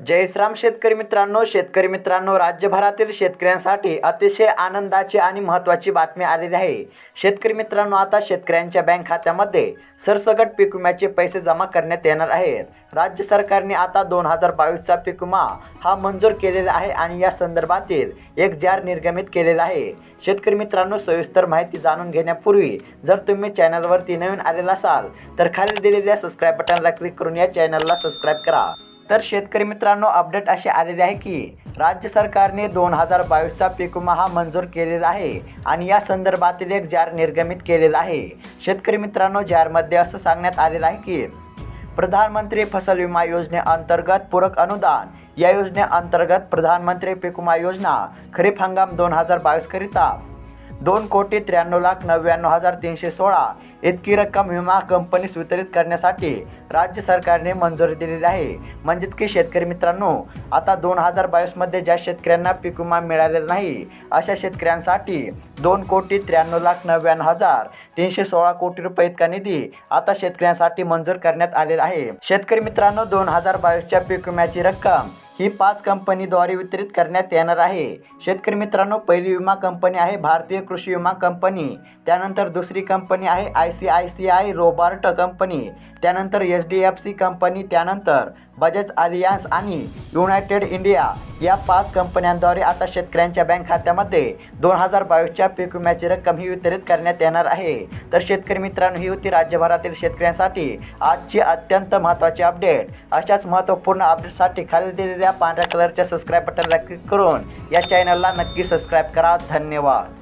जयश्राम शेतकरी मित्रांनो शेतकरी मित्रांनो राज्यभरातील शेतकऱ्यांसाठी अतिशय आनंदाची आणि महत्त्वाची बातमी आलेली आहे. शेतकरी मित्रांनो आता शेतकऱ्यांच्या बँक खात्यामध्ये सरसकट पीक विम्याचे पैसे जमा करण्यात येणार आहेत. राज्य सरकारने आता दोन हजार बावीसचा पीक विमा हा मंजूर केलेला आहे आणि या संदर्भातील एक जार निर्गमित केलेला आहे. शेतकरी मित्रांनो सविस्तर माहिती जाणून घेण्यापूर्वी जर तुम्ही चॅनलवरती नवीन आलेला असाल तर खाली दिलेल्या सबस्क्राईब बटनला क्लिक करून या चॅनलला सबस्क्राईब करा. तर शेतकरी मित्रांनो अपडेट असे आलेले आहे की राज्य सरकारने दोन हजार बावीसचा पीक विमा हा मंजूर केलेला आहे आणि या संदर्भातील एक जार निर्गमित केलेला आहे. शेतकरी मित्रांनो जारमध्ये असं सांगण्यात आलेलं आहे की प्रधानमंत्री फसल विमा योजनेअंतर्गत पूरक अनुदान या योजनेअंतर्गत प्रधानमंत्री पीक विमा योजना खरीप हंगाम दोन हजार बावीसकरिता दोन कोटी त्र्याण्णव लाख नव्याण्णव हजार तीनशे सोळा इतकी रक्कम विमा कंपनीस वितरित करण्यासाठी राज्य सरकारने मंजुरी दिलेली आहे. म्हणजेच की शेतकरी मित्रांनो आता दोन हजार बावीसमध्ये ज्या शेतकऱ्यांना पीक विमा मिळालेला नाही अशा शेतकऱ्यांसाठी दोन कोटी त्र्याण्णव लाख नव्याण्णव हजार तीनशे सोळा कोटी रुपये इतका निधी आता शेतकऱ्यांसाठी मंजूर करण्यात आलेला आहे. शेतकरी मित्रांनो दोन हजार बावीसच्या पीक विम्याची रक्कम ही पाच कंपनीद्वारे वितरित करण्यात येणार आहे. शेतकरी मित्रांनो पहिली विमा कंपनी आहे भारतीय कृषी विमा कंपनी. त्यानंतर दुसरी कंपनी आहे I C I C I Lombard company. त्यानंतर H D F C company. त्यानंतर बजाज अलियान्स आणि युनायटेड इंडिया या पाच कंपन्यांद्वारे आता शेतकऱ्यांच्या बँक खात्यामध्ये दोन हजार बावीसच्या पीक विम्याची रक्कम ही वितरित करण्यात येणार आहे. तर शेतकरी मित्रांनो ही होती राज्यभरातील शेतकऱ्यांसाठी आजची अत्यंत महत्त्वाची अपडेट. अशाच महत्त्वपूर्ण अपडेटसाठी खाली दिलेल्या पांढऱ्या कलरच्या सबस्क्राईब बटनला क्लिक करून या चॅनलला नक्की सबस्क्राईब करा. धन्यवाद.